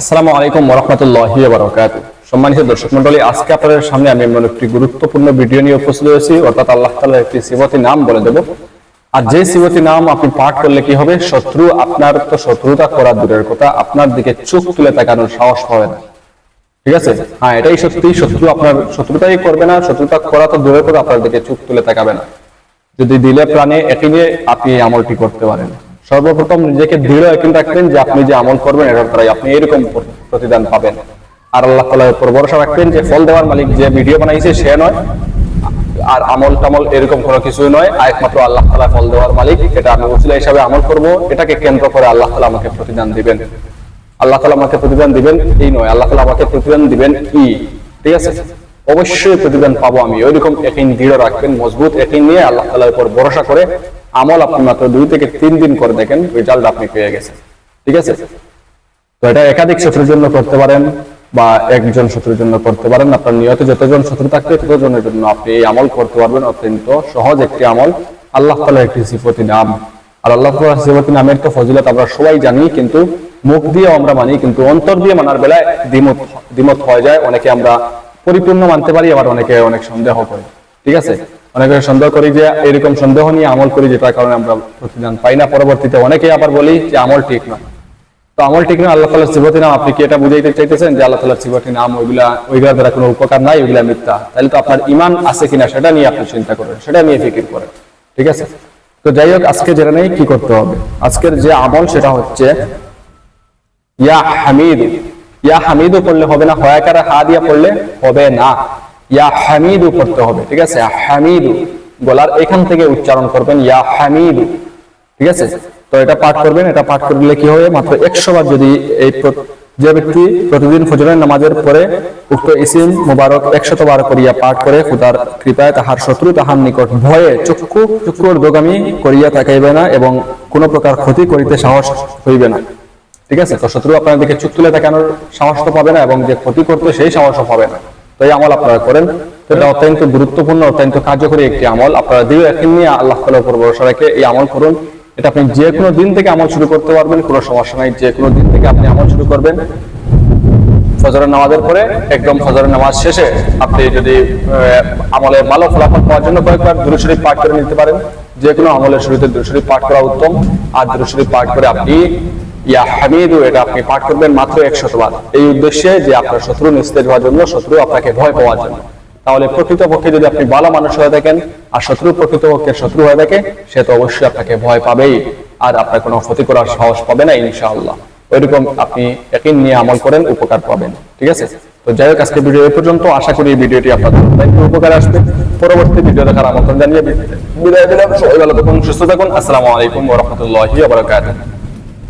আসসালামু আলাইকুম ওরহমতুল্লাহ বারকাত সম্মানিত দর্শক মন্ডলী আজকে আপনাদের সামনে আমি এমন একটি গুরুত্বপূর্ণ ভিডিও নিয়ে উপস্থিত হয়েছি, অর্থাৎ আল্লাহ তাআলার একটি সিবতি নাম বলে দেব। আর যে সিবতি নাম আপনি পাঠ করলে কি হবে? শত্রু আপনার তো শত্রুতা করা দূরের কথা, আপনার দিকে চোখ তুলে তাকানোর সাহস হবে না। ঠিক আছে? হ্যাঁ এটাই সত্যি, শত্রু আপনার শত্রুতাই করবে না, শত্রুতা করা তো দূরের কথা, আপনার দিকে চোখ তুলে তাকাবে না। যদি দিলে প্রাণে একই নিয়ে আপনি আমলটি করতে পারেন। সর্বপ্রথম নিজেকে দৃঢ় একই রাখবেন যে আপনি যে আমল করবেন, এটার দ্বারাই আপনি এরকম প্রতিদান পাবেন। আর আল্লাহ তালার উপর ভরসা রাখবেন যে ফল দেওয়ার মালিক যে ভিডিও বানাইছে সে নয়, আর আমল টামল এরকম কোনো কিছুই নয়। একমাত্র আল্লাহ তালা ফল দেওয়ার মালিক, এটা আমি উচিলা হিসাবে আমল করব, এটাকে কেন্দ্র করে আল্লাহ তালা আমাকে প্রতিদান দিবেন। আল্লাহ তালা আমাকে প্রতিদান দিবেন, এই নয়, আল্লাহ তালা আমাকে প্রতিদান দিবেন কি? ঠিক আছে? অবশ্যই প্রতিদান পাবো আমি। ওইরকম একই দৃঢ় রাখবেন, মজবুত একই নিয়ে আল্লাহ তালার উপর ভরসা করে আমল আপনি মাত্র দুই থেকে তিন দিন করে দেখেন রেজাল্ট আপনি পেয়ে গেছেন। ঠিক আছে? তো এটা একাধিক শত্রুর জন্য করতে পারেন বা একজন শত্রুর জন্য করতে পারেন। আপনার নিয়ত যতজন শত্রু থাকবে, ততজনের জন্য আপনি এই আমল করতে পারবেন। অত্যন্ত সহজ একটি আমল। আল্লাহ তালা একটি সিফতি নাম। আর আল্লাহ তালা সিফতি নামের তো ফজিলত আমরা সবাই জানি, কিন্তু মুখ দিয়ে আমরা মানি, কিন্তু অন্তর দিয়ে মানার বেলায় দ্বিমত দ্বিমত হয়ে যায়। অনেকে আমরা পরিপূর্ণ মানতে পারি, আবার অনেকে অনেক সন্দেহ করে। ঠিক আছে? অনেকে সন্দেহ করি যে এরকম সন্দেহ নিয়ে আমল করি যেটার কারণে আমরা প্রতিদান পাই না। পরবর্তীতে অনেকে আবার বলি যে আমল ঠিক নয় তো আমল ঠিক না, আল্লাহ তালার সিবতি নাম আপনি কি এটা বুঝাইতে চাইতেছেন যে আল্লাহ তালার সিবতি নাম ওইগুলা ওইগুলা দ্বারা কোনো উপকার নাই, ওইগুলা মিথ্যা? তাহলে তো আপনার ইমান আছে কিনা সেটা নিয়ে আপনি চিন্তা করেন, সেটা নিয়ে ফিকির করেন। ঠিক আছে? তো যাই হোক, আজকে যেটা নেই কি করতে হবে। আজকের যে আমল সেটা হচ্ছে, ইয়া হামিদ। ইয়া হামিদু পড়লে হবে না, হয়াকারা হা দিয়া পড়লে হবে না। ইয়া হামিদু পড়তে হবে, ঠিক আছে? হামিদু, গলার এখান থেকে উচ্চারণ করবেন, ইয়া হামিদু, ঠিক আছে? তো এটা পাঠ করবেন, এটা পাঠ করলে কি হবে? মাত্র একশো বার যদি এই যে ব্যক্তি প্রতিদিন ফজরের নামাজের পরে উক্ত ইসিম মুবারক একশত বার করিয়া পাঠ করে, খুদার কৃপায় তাহার শত্রু তাহার নিকট ভয়ে চক্ষু চক্ষুর দোগামী করিয়া তাকাইবে না এবং কোনো প্রকার ক্ষতি করিতে সাহস হইবে না, ঠিক আছে? তো শত্রু আপনার দিকে চুপ তুলে তাকানোর সাহস তো পাবে না এবং যে ক্ষতি করতে সেই সাহসও পাবে না। এই আমল আপনারা করেন। এটা অত্যন্ত গুরুত্বপূর্ণ, অত্যন্ত কার্যকরী একটি আমল। আপনারা দিয়ে একই নিয়ে আল্লাহ তালার উপর ভরসা রেখে এই আমল করুন। এটা আপনি যে কোনো দিন থেকে আমল শুরু করতে পারবেন, কোনো সমস্যা নাই। যে কোনো দিন থেকে আপনি আমল শুরু করবেন। ফজরের নামাজের পরে, একদম ফজরের নামাজ শেষে আপনি যদি আমলের ভালো ফলাফল পাওয়ার জন্য কয়েকবার দুরুশরীফ পাঠ করে নিতে পারেন। যে কোনো আমলের শুরুতে দুরুশরীফ পাঠ করা উত্তম। আর দুরুশরীফ পাঠ করে আপনি ইয়া হামিদু, এটা আপনি পাঠ করবেন মাত্র একশত বার। এই উদ্দেশ্যে যে আপনার শত্রু নিস্তেজ হওয়ার জন্য, শত্রু আপনাকে ভয় পাওয়ার জন্য। তাহলে প্রকৃতপক্ষে যদি আপনি ভালো মানুষ হয়ে থাকেন, আর শত্রু প্রকৃতপক্ষে শত্রু হয়ে থাকে, সে তো অবশ্যই আপনাকে ভয় পাবেই, আর আপনার কোনো ক্ষতি করার সাহস পাবে না, ইনশাআল্লাহ। ওইরকম আপনি একই নিয়ে আমল করেন, উপকার পাবেন, ঠিক আছে? তো যাই হোক আজকে ভিডিও এই পর্যন্ত। আশা করি ভিডিওটি আপনাদের উপকার আসবে। পরবর্তী ভিডিও দেখার আমন্ত্রণ জানিয়ে বিদায় দিলাম। সবাই ভালো থাকুন, সুস্থ থাকুন। আসসালামু আলাইকুম ওয়া